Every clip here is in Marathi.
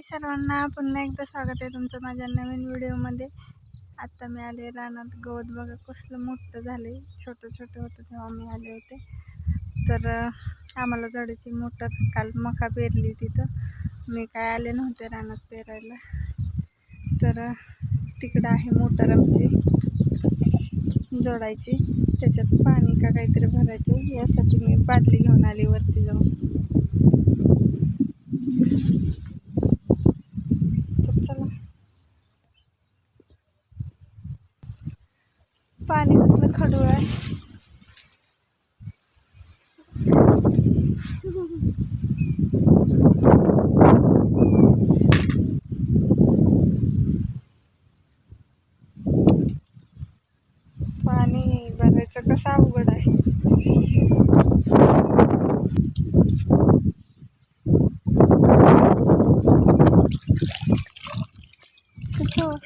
हाय सर्वांना पुन्हा एकदा स्वागत आहे तुमचं माझ्या नवीन व्हिडिओमध्ये. आत्ता मी आले रानात. गवत बघा कसलं मोठं झाले छोटं छोटं होतं तेव्हा मी आले होते. तर आम्हाला जडीची मोटर काल मका पेरली तिथं. मी काय आले नव्हते रानात पेरायला. तर तिकडं आहे मोटर आमची. जोडायची. त्याच्यात पाणी का काहीतरी भरायचं. यासाठी मी बाटली घेऊन आली वरती जाऊन तर चला पाणी कसलं खडूळ आहे पाणी भरायचं कसं अवघड आहे कसं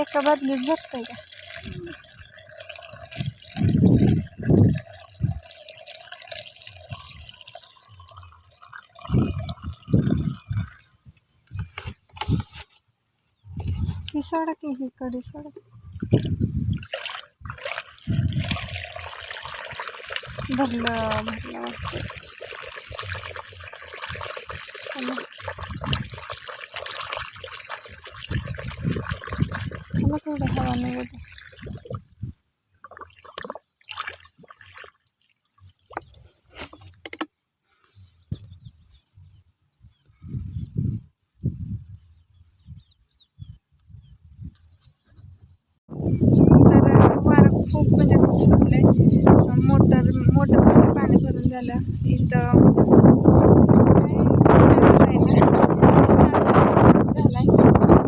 एका बादलीत भरतंय का ही सोडा की ही कडी सोडा भरलं भरलं वाटतं चला. चला थोडं हवा निघू दे तर वारं खूप म्हणजे खूप सुटलंय मोटर मोटर पाणी भरून झालं इथं काय आहे ना, झालाय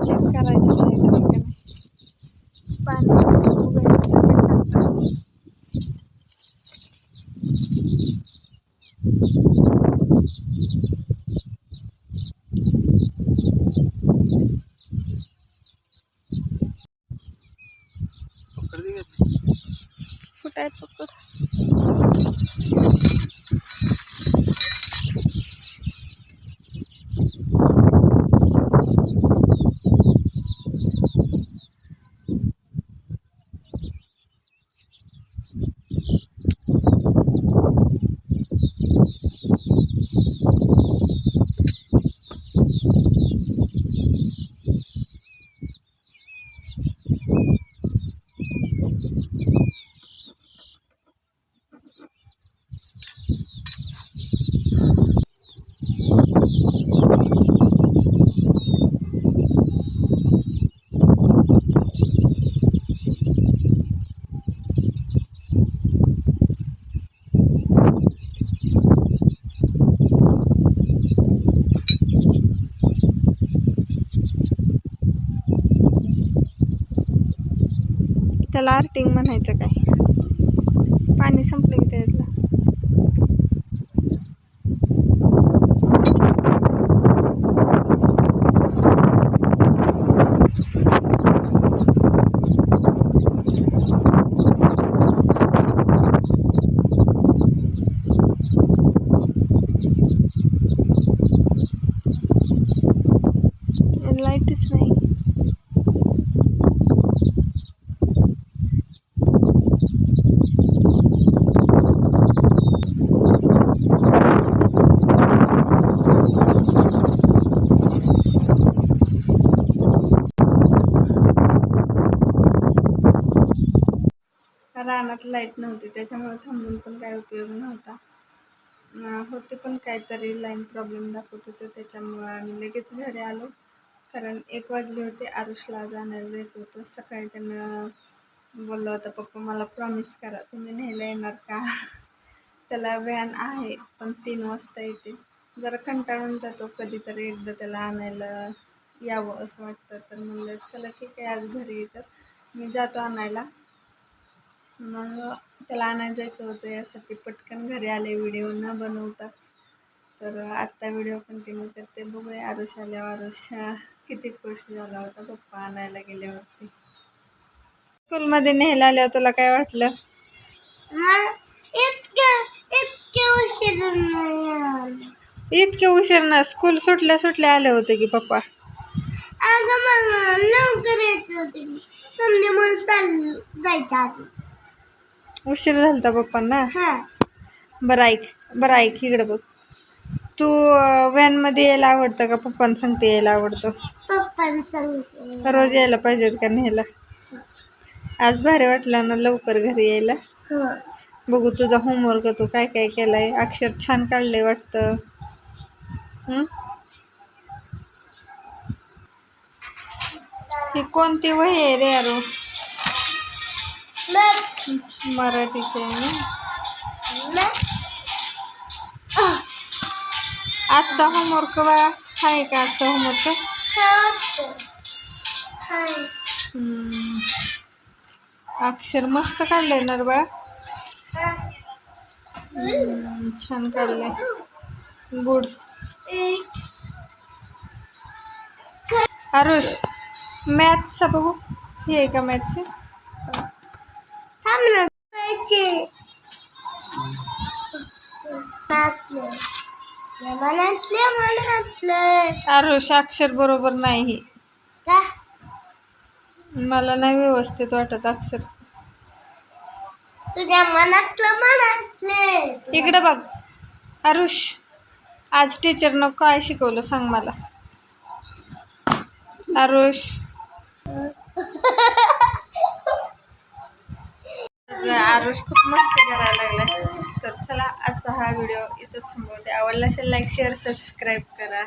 चेक करायचं नाही तर का नाही subscribe. त्याला आर्टिंग म्हणायचं काय? पाणी संपलं की त्यातलं. लाईटच नाही. रानात लाइट नव्हती त्याच्यामुळे थांबून पण काय उपयोग नव्हता. होते पण काहीतरी लाईन प्रॉब्लेम दाखवत होते त्याच्यामुळं आम्ही लगेच घरी आलो. कारण एक वाजले होते आरुषला आज आणायला जायचं होतं. सकाळी त्यांना बोललं होतं पप्पा मला प्रॉमिस करा तुम्ही न्यायला येणार का? त्याला व्हॅन आहे पण तीन वाजता येते. जरा कंटाळून जातो कधीतरी एकदा त्याला आणायला यावं असं वाटतं. तर म्हणलं चला ठीक आहे आज घरी येतं. मी जातो आणायला. मग त्याला आणायला जायचं होतं यासाठी पटकन घरी आले व्हिडिओ न बनवताच. तर आत्ता व्हिडिओ कंटिन्यू करते. बघूया आरुष आल्यावर. आरुष किती खुश झाला होता पप्पा आणायला गेल्यावरती. स्कूलमध्ये न्यायला आल्यावर तुला काय वाटलं? इतके उशीर ना स्कूल सुटल्या सुटल्या आले होते की पप्पा? अगं मग लवकर यायचं होते मी संध्या मला चाल जायच्या आधी. उशीर झालता पप्पांना. हा. बरं ऐक बरं ऐक इकडे बघ. तू व्हॅनमध्ये यायला आवडतं का? पप्पांना सांगते यायला आवडतं. पप्पाने सांगते. रोज यायला पाहिजे का न्यायला? आज भारी वाटलं ना लवकर घरी यायला. हो. बघू तुझा होमवर्क तू काय काय केलाय? अक्षर छान काढले वाटतं. हं? कोणती वही आहे रे मग मराठीचे आहे आजचा होमवर्क बा आहे का आजचा होमवर्क अक्षर मस्त काढलंय ना बा छान काढलंय. गुड आरुष मॅथचा बघू. हे आहे का मॅथचे मनातलं. मनातलं मनातलं. आरुष अक्षर बरोबर नाही. का? मला नाही व्यवस्थित वाटत अक्षर. तुझ्या मनातलं मनातलं. इकडे बघ. आरुष आज टीचरनं काय शिकवलं सांग मला. आरुष. आरुष खूप मस्त करायला लागलाय. तर चला आजचा हा व्हिडिओ इथंच थांबवते. आवडला असेल लाईक शेअर सबस्क्राईब करा.